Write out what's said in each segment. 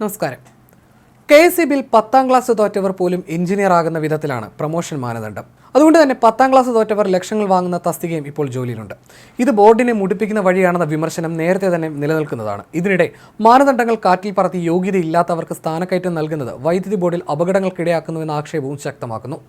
നമസ്കാരം. K S C ബിൽ പത്താം ക്ലാസ് തോറ്റവർ പോലും എഞ്ചിനീയർ ആകുന്ന വിധത്തിലാണ് പ്രൊമോഷൻ മാനദണ്ഡം. അതുകൊണ്ട് തന്നെ പത്താം ക്ലാസ് തോറ്റവർ ലക്ഷങ്ങൾ വാങ്ങുന്ന തസ്തികയും ഇപ്പോൾ ജോലിയിലുണ്ട്. ഇത് ബോർഡിനെ മുടിപ്പിക്കുന്ന വഴിയാണെന്ന വിമർശനം നേരത്തെ തന്നെ നിലനിൽക്കുന്നതാണ്. ഇതിനിടെ മാനദണ്ഡങ്ങൾ കാറ്റിൽ പറത്തി യോഗ്യതയില്ലാത്തവർക്ക് സ്ഥാനക്കയറ്റം നൽകുന്നത് വൈദ്യുതി ബോർഡിൽ അപകടങ്ങൾക്കിടയാക്കുന്നുവെന്ന ആക്ഷേപവും ശക്തമാക്കുന്നു.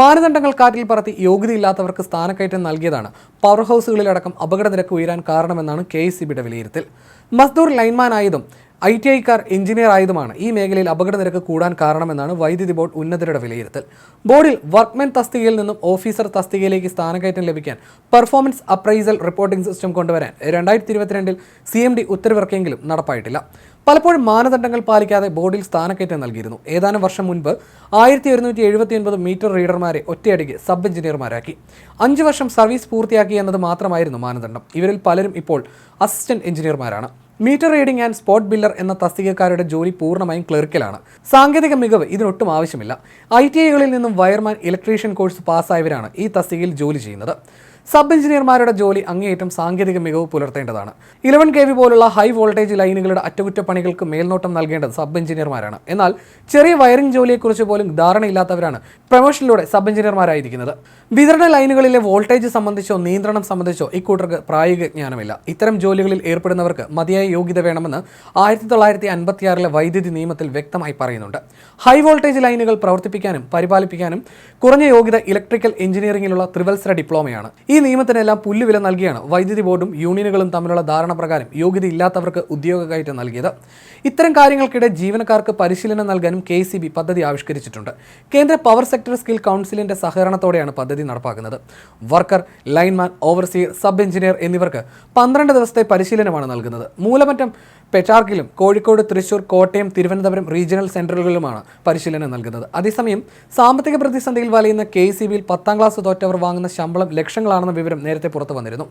മാനദണ്ഡങ്ങൾ കാറ്റിൽ പറത്തി യോഗ്യതയില്ലാത്തവർക്ക് സ്ഥാനക്കയറ്റം നൽകിയതാണ് പവർ ഹൗസുകളിലടക്കം അപകട നിരക്ക് ഉയരാൻ കാരണമെന്നാണ് കെ എസ് വിലയിരുത്തൽ. മസ്ദൂർ ലൈൻമാൻ ആയതും ഐ ടി ഐക്കാർ എഞ്ചിനീയർ ആയതുമാണ് ഈ മേഖലയിൽ അപകട നിരക്ക് കൂടാൻ കാരണമെന്നാണ് വൈദ്യുതി ബോർഡ് ഉന്നതരുടെ വിലയിരുത്തൽ. ബോർഡിൽ വർക്ക്മെൻ തസ്തികയിൽ നിന്നും ഓഫീസർ തസ്തികയിലേക്ക് സ്ഥാനക്കയറ്റം ലഭിക്കാൻ പെർഫോമൻസ് അപ്രൈസൽ റിപ്പോർട്ടിംഗ് സിസ്റ്റം കൊണ്ടുവരാൻ രണ്ടായിരത്തി ഇരുപത്തിരണ്ടിൽ സി എം ഡി ഉത്തരവിറക്കിയെങ്കിലും നടപ്പായിട്ടില്ല. പലപ്പോഴും മാനദണ്ഡങ്ങൾ പാലിക്കാതെ ബോർഡിൽ സ്ഥാനക്കയറ്റം നൽകിയിരുന്നു. ഏതാനും വർഷം മുൻപ് ആയിരത്തി ഒരുന്നൂറ്റി എഴുപത്തി ഒൻപത് മീറ്റർ റീഡർമാരെ ഒറ്റയടിക്ക് സബ് എഞ്ചിനീയർമാരാക്കി. അഞ്ച് വർഷം സർവീസ് പൂർത്തിയാക്കി എന്നത് മാത്രമായിരുന്നു മാനദണ്ഡം. ഇവരിൽ പലരും ഇപ്പോൾ assistant എഞ്ചിനീയർമാരാണ്. Meter reading and spot biller എന്ന തസ്തികക്കാരുടെ ജോലി പൂർണമായും ക്ലർക്കിലാണ്. സാങ്കേതിക മികവ് ഇതിനൊട്ടും ആവശ്യമില്ല. ഐ ടി ഐകളിൽ നിന്നും വയർമാൻ ഇലക്ട്രീഷ്യൻ കോഴ്സ് പാസ്സായവരാണ് ഈ തസ്തികയിൽ ജോലി ചെയ്യുന്നത്. സബ് എഞ്ചിനീയർമാരുടെ ജോലി അങ്ങേയറ്റം സാങ്കേതിക മികവ് പുലർത്തേണ്ടതാണ്. ഇലവൻ കെ വി പോലുള്ള ഹൈ വോൾട്ടേജ് ലൈനുകളുടെ അറ്റകുറ്റപ്പണികൾക്ക് മേൽനോട്ടം നൽകേണ്ടത് സബ് എഞ്ചിനീയർമാരാണ്. എന്നാൽ ചെറിയ വയറിംഗ് ജോലിയെക്കുറിച്ച് പോലും ധാരണയില്ലാത്തവരാണ് പ്രൊമോഷനിലൂടെ സബ് എഞ്ചിനീയർമാരായിരിക്കുന്നത്. വിതരണ ലൈനുകളിലെ വോൾട്ടേജ് സംബന്ധിച്ചോ നിയന്ത്രണം സംബന്ധിച്ചോ ഇക്കൂട്ടർക്ക് പ്രായോഗിക ജ്ഞാനമില്ല. ഇത്തരം ജോലികളിൽ ഏർപ്പെടുന്നവർക്ക് മതിയായ യോഗ്യത വേണമെന്ന് ആയിരത്തി തൊള്ളായിരത്തി അൻപത്തിയാറിലെ വൈദ്യുതി നിയമത്തിൽ വ്യക്തമായി പറയുന്നുണ്ട്. ഹൈ വോൾട്ടേജ് ലൈനുകൾ പ്രവർത്തിപ്പിക്കാനും പരിപാലിപ്പിക്കാനും കുറഞ്ഞ യോഗ്യത ഇലക്ട്രിക്കൽ എഞ്ചിനീയറിംഗിലുള്ള ത്രിവത്സര ഡിപ്ലോമയാണ്. ഈ നിയമത്തിനെല്ലാം പുല്ലുവില നൽകിയാണ് വൈദ്യുതി ബോർഡും യൂണിയനുകളും തമ്മിലുള്ള ധാരണ പ്രകാരം യോഗ്യതയില്ലാത്തവർക്ക് ഉദ്യോഗ കയറ്റം നൽകിയത്. ഇത്തരം കാര്യങ്ങൾക്കിടെ ജീവനക്കാർക്ക് പരിശീലനം നൽകാനും കെ പദ്ധതി ആവിഷ്കരിച്ചിട്ടുണ്ട്. കേന്ദ്ര പവർ സെക്ടർ സ്കിൽ കൗൺസിലിന്റെ സഹകരണത്തോടെയാണ് പദ്ധതി നടപ്പാക്കുന്നത്. Worker lineman overseer sub engineer എന്നിവർക്ക് പന്ത്രണ്ട് ദിവസത്തെ പരിശീലനമാണ് നൽകുന്നത്. മൂലമറ്റം പെറ്റാർക്കിലും കോഴിക്കോട് തൃശൂർ കോട്ടയം തിരുവനന്തപുരം റീജിയണൽ സെന്ററുകളിലുമാണ് പരിശീലനം നൽകുന്നത്. അതേസമയം സാമ്പത്തിക പ്രതിസന്ധിയിൽ വലയുന്ന കെ സി ബിയിൽ പത്താം ക്ലാസ് തോറ്റവർ വാങ്ങുന്ന ശമ്പളം ലക്ഷങ്ങളാണെന്ന വിവരം നേരത്തെ പുറത്തു വന്നിരുന്നു.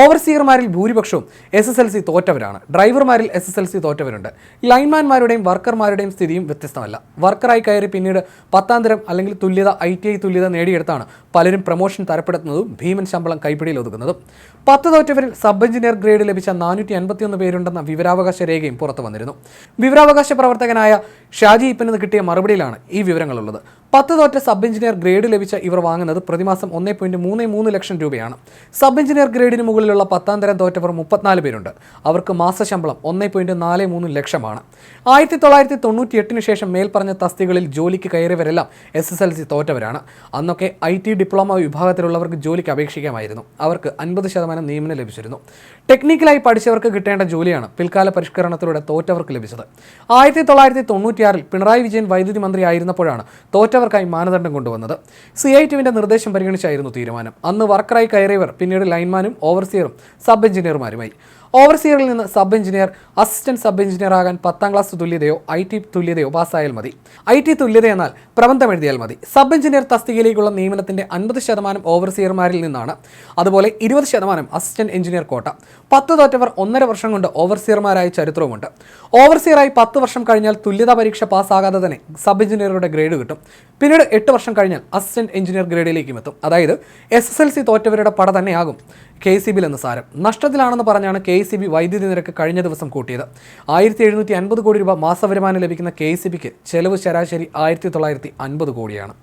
ഓവർസിയർമാരിൽ ഭൂരിപക്ഷവും എസ് എസ് എൽ സി തോറ്റവരാണ്. ഡ്രൈവർമാരിൽ എസ് എസ് എൽ സി തോറ്റവരുണ്ട്. ലൈൻമാൻമാരുടെയും വർക്കർമാരുടെയും സ്ഥിതിയും വ്യത്യസ്തമല്ല. വർക്കറായി കയറി പിന്നീട് പത്താം തരം അല്ലെങ്കിൽ തുല്യത ഐ ടി ഐ തുല്യത നേടിയെടുത്താണ് പലരും പ്രൊമോഷൻ തരപ്പെടുത്തുന്നതും ഭീമൻ ശമ്പളം കൈപ്പിടിയിൽ ഒതുക്കുന്നതും. പത്ത് തോറ്റവരിൽ സബ് എഞ്ചിനീയർ ഗ്രേഡ് ലഭിച്ച നാനൂറ്റി അൻപത്തിയൊന്ന് പേരുണ്ടെന്ന വിവരാവകാശ രേഖയും പുറത്തു വന്നിരുന്നു. വിവരാവകാശ പ്രവർത്തകനായ ഷാജി നിന്ന് കിട്ടിയ മറുപടിയിലാണ് ഈ വിവരങ്ങളുള്ളത്. പത്ത് തോറ്റ സബ് എഞ്ചിനീയർ ഗ്രേഡ് ലഭിച്ച ഇവർ വാങ്ങുന്നത് പ്രതിമാസം ഒന്നേ പോയിന്റ് മൂന്ന് മൂന്ന് ലക്ഷം രൂപയാണ്. സബ് എഞ്ചിനീയർ ഗ്രേഡിന് മുകളിലുള്ള പത്താം തരം തോറ്റവർ മുപ്പത്തിനാല് പേരുണ്ട്. അവർക്ക് മാസശമ്പളം ഒന്നേ പോയിന്റ് നാല് മൂന്ന് ലക്ഷമാണ്. ആയിരത്തി തൊള്ളായിരത്തി തൊണ്ണൂറ്റി എട്ടിന് ശേഷം മേൽപ്പറഞ്ഞ തസ്തികളിൽ ജോലിക്ക് കയറിയവരെല്ലാം എസ് എസ് എൽ സി തോറ്റവരാണ്. അന്നൊക്കെ ഐ ടി ഡിപ്ലോമ വിഭാഗത്തിലുള്ളവർക്ക് ജോലിക്ക് അപേക്ഷിക്കാമായിരുന്നു. അവർക്ക് അൻപത് ശതമാനം നിയമനം ലഭിച്ചിരുന്നു. ടെക്നിക്കലായി പഠിച്ചവർക്ക് കിട്ടേണ്ട ജോലിയാണ് പിൽക്കാല പരിഷ്കരണത്തിലൂടെ തോറ്റവർക്ക് ലഭിച്ചത്. ആയിരത്തി തൊള്ളായിരത്തി തൊണ്ണൂറ്റിയാറിൽ പിണറായി വിജയൻ വൈദ്യുതി മന്ത്രി ആയിരുന്നപ്പോഴാണ് തോറ്റവർക്കായി മാനദണ്ഡം കൊണ്ടുവന്നത്. സി ഐ ടിവിന്റെ നിർദ്ദേശം പരിഗണിച്ചായിരുന്നു തീരുമാനം. അന്ന് വർക്കറായി കയറിയവർ പിന്നീട് ലൈൻമാനും ഓവർസിയറും സബ് എഞ്ചിനീയർമാരുമായി. ഓവർസിയറിൽ നിന്ന് sub engineer assistant sub engineer ആകാൻ പത്താം ക്ലാസ് തുല്യതയോ ഐ ടി തുല്യതയോ പാസ്സായാൽ മതി. ഐ ടി തുല്യത എന്നാൽ പ്രബന്ധം എഴുതിയാൽ മതി. സബ് എഞ്ചിനീയർ തസ്തികയിലേക്കുള്ള നിയമനത്തിന്റെ അൻപത് ശതമാനം ഓവർസിയർമാരിൽ നിന്നാണ്. അതുപോലെ ഇരുപത് ശതമാനം അസിസ്റ്റന്റ് എഞ്ചിനീയർ കോട്ട. പത്ത് തോറ്റവർ ഒന്നര വർഷം കൊണ്ട് ഓവർസിയർമാരായ ചരിത്രവുമുണ്ട്. ഓവർസിയറായി പത്ത് വർഷം കഴിഞ്ഞാൽ തുല്യതാ പരീക്ഷ പാസ്സാകാതെ തന്നെ സബ് എഞ്ചിനീയറുടെ ഗ്രേഡ് കിട്ടും. പിന്നീട് എട്ട് വർഷം കഴിഞ്ഞാൽ അസിസ്റ്റന്റ് എഞ്ചിനീയർ ഗ്രേഡിലേക്കും എത്തും. അതായത് എസ് എസ് എൽ സി തോറ്റവരുടെ പട തന്നെയാകും. കെ സി ബിയിൽ എന്ന് സാരം. നഷ്ടത്തിലാണെന്ന് പറഞ്ഞാണ് കെ സി ബി വൈദ്യുതി നിരക്ക് കഴിഞ്ഞ ദിവസം കൂട്ടിയത്. ആയിരത്തി എഴുന്നൂറ്റി അൻപത് കോടി രൂപ മാസവരുമാനം ലഭിക്കുന്ന കെ സി ബിക്ക് ചെലവ് ശരാശരി ആയിരത്തി തൊള്ളായിരത്തി അൻപത് കോടിയാണ്.